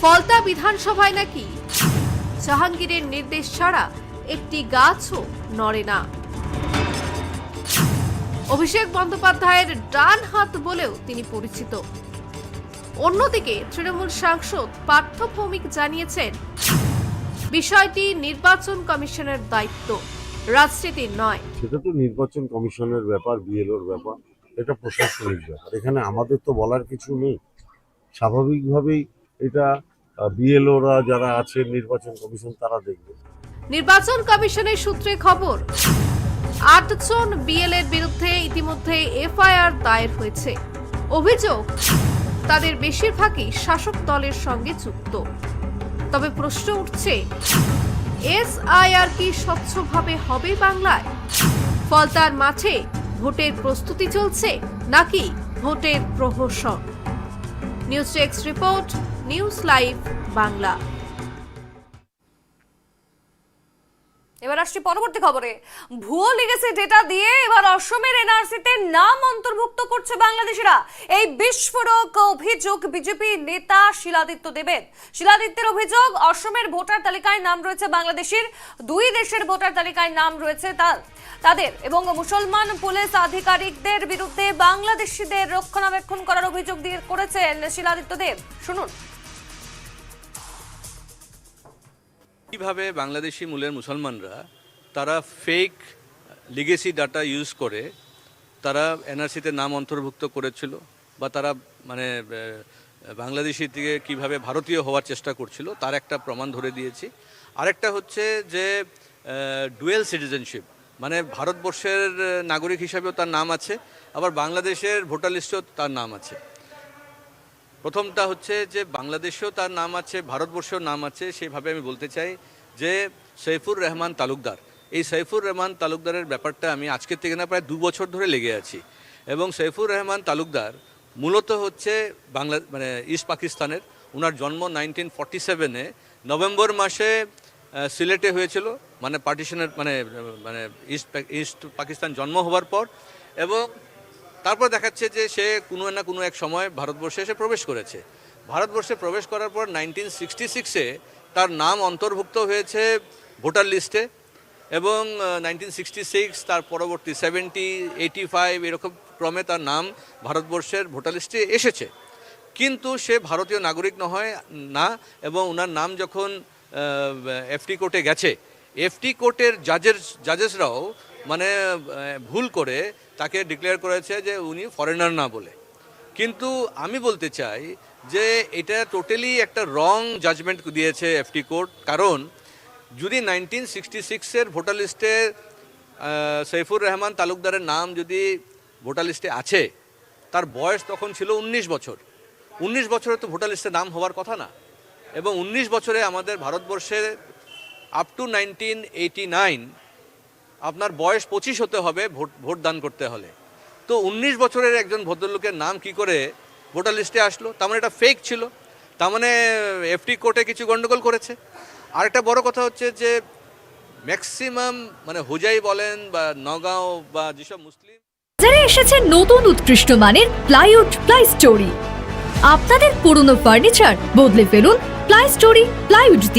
ফলতা বিধানসভায় নাকি? জাহাঙ্গীরের নির্দেশ ছাড়া একটি গাছও নড়ে না। অভিষেক বন্দ্যোপাধ্যায়ের ডান হাত বলেও তিনি পরিচিত। অন্যদিকে তৃণমূল সাংসদ পার্থ ভৌমিক জানিয়েছেন, বিষয়টি নির্বাচন কমিশনের দায়িত্ব, রাজনীতির নয়। সেটা তো নির্বাচন কমিশনের ব্যাপার, বিএলওর ব্যাপার, এটা প্রশাসনিক ব্যাপার। এখানে আমাদের তো বলার কিছু নেই। স্বাভাবিকভাবেই এটা বিএলওরা যারা আছে, নির্বাচন কমিশন, তারা দেখবে। নির্বাচন কমিশনের সূত্রে খবর, আটজন বিএল এর বিরুদ্ধে ইতিমধ্যে এফআইআর দায়ের হয়েছে। অভিযোগ, তাদের বেশিরভাগই শাসক দলের সঙ্গে যুক্ত। তবে প্রশ্ন উঠছে, এসআইআর কি স্বচ্ছভাবে হবে বাংলায়? ফলতার মাঠে ভোটের প্রস্তুতি চলছে নাকি ভোটের প্রহসন? News text report news live Bangla. এবার আসছি পরবর্তী খবরে। ভুয়ো লিগেসি ডেটা দিয়ে, এবার অসমের এনআরসিতে নাম অন্তর্ভুক্ত করছে বাংলাদেশিরা। এই বিস্ফোরক অভিযোগ বিজেপি নেতা শিলাদিত্য দেবের। শিলাদিত্যের অভিযোগ, অসমের ভোটার তালিকায় নাম রয়েছে বাংলাদেশের, দুই দেশের ভোটার তালিকায় নাম রয়েছে তার। তাদের এবং মুসলমান পুলিশ আধিকারিকদের বিরুদ্ধে বাংলাদেশিদের রক্ষণাবেক্ষণ করার অভিযোগ দিয়ে করেছেন শিলাদিত্য দেব। শুনুন। কীভাবে বাংলাদেশি মূলের মুসলমানরা তারা ফেক লিগেসি ডাটা ইউজ করে, তারা এনআরসিতে নাম অন্তর্ভুক্ত করেছিল বা তারা মানে বাংলাদেশি থেকে কীভাবে ভারতীয় হওয়ার চেষ্টা করছিল, তার একটা প্রমাণ ধরে দিয়েছি। আরেকটা হচ্ছে যে ডুয়েল সিটিজেনশিপ মানে ভারতবর্ষের নাগরিক হিসাবেও তার নাম আছে, আবার বাংলাদেশের ভোটার লিস্টেও তার নাম আছে। প্রথমটা হচ্ছে যে বাংলাদেশেও তার নাম আছে, ভারতবর্ষেও নাম আছে সেভাবে আমি বলতে চাই যে সৈফুর রহমান তালুকদার। এই সৈফুর রহমান তালুকদারের ব্যাপারটা আমি আজকের থেকে না প্রায় দু বছর ধরে লেগে আছি। এবং সৈফুর রহমান তালুকদার মূলত হচ্ছে বাংলা মানে ইস্ট পাকিস্তানের। ওনার জন্ম নাইনটিন ফর্টি সেভেনে নভেম্বর মাসে সিলেটে হয়েছিল। মানে পার্টিশনের মানে মানে ইস্ট ইস্ট পাকিস্তান জন্ম হওয়ার পর। এবং তারপর দেখাচ্ছে যে সে কোনো না কোনো এক সময় ভারতবর্ষে এসে প্রবেশ করেছে। ভারতবর্ষে প্রবেশ করার পর নাইনটিন সিক্সটি সিক্সে তার নাম অন্তর্ভুক্ত হয়েছে ভোটার লিস্টে এবং নাইনটিন সিক্সটি সিক্স তার পরবর্তী সেভেন্টি এইটি ফাইভ এরকম ক্রমে তার নাম ভারতবর্ষের ভোটার লিস্টে এসেছে। কিন্তু সে ভারতীয় নাগরিক নয় না, এবং ওনার নাম যখন এফটি কোর্টে গেছে এফটি কোর্টের জাজের জাজেসরাও মানে ভুল করে তাকে ডিক্লেয়ার করেছে যে উনি ফরেনার না বলে। কিন্তু আমি বলতে চাই যে, এটা টোটালি একটা রং জাজমেন্ট দিয়েছে এফটি কোর্ট কারণ, যদি নাইনটিন সিক্সটি সিক্সের ভোটার লিস্টে সৈফুর রহমান তালুকদারের নাম যদি ভোটার লিস্টে আছে, তার বয়স তখন ছিল উনিশ বছর। উনিশ বছরে তো ভোটার লিস্টে নাম হওয়ার কথা না। এবং উনিশ বছরে আমাদের ভারতবর্ষে up to nineteen eighty nine আপনার বয়স পঁচিশ হতে হবে ভোট ভোট দান করতে হলে। তো উনিশ বছরের একজন ভদ্রলোকের নাম কি করে ভোটার লিস্টে আসলো? তার মানে এটা ফেক ছিল। তার মানে এফটি কোর্টে কিছু গন্ডগোল করেছে। আর একটা বড় কথা হচ্ছে যে ম্যাক্সিমাম মানে হুজাই বলেন বা নগাঁও বা যেসব মুসলিম বাজারে এসেছে নতুন উৎকৃষ্ট মানের প্লাইউড প্লাই স্টোরি আপনাদের পুরনো ফার্নিচার বদলে ফেলুন প্লাই স্টোরি প্লাইউড দিয়ে।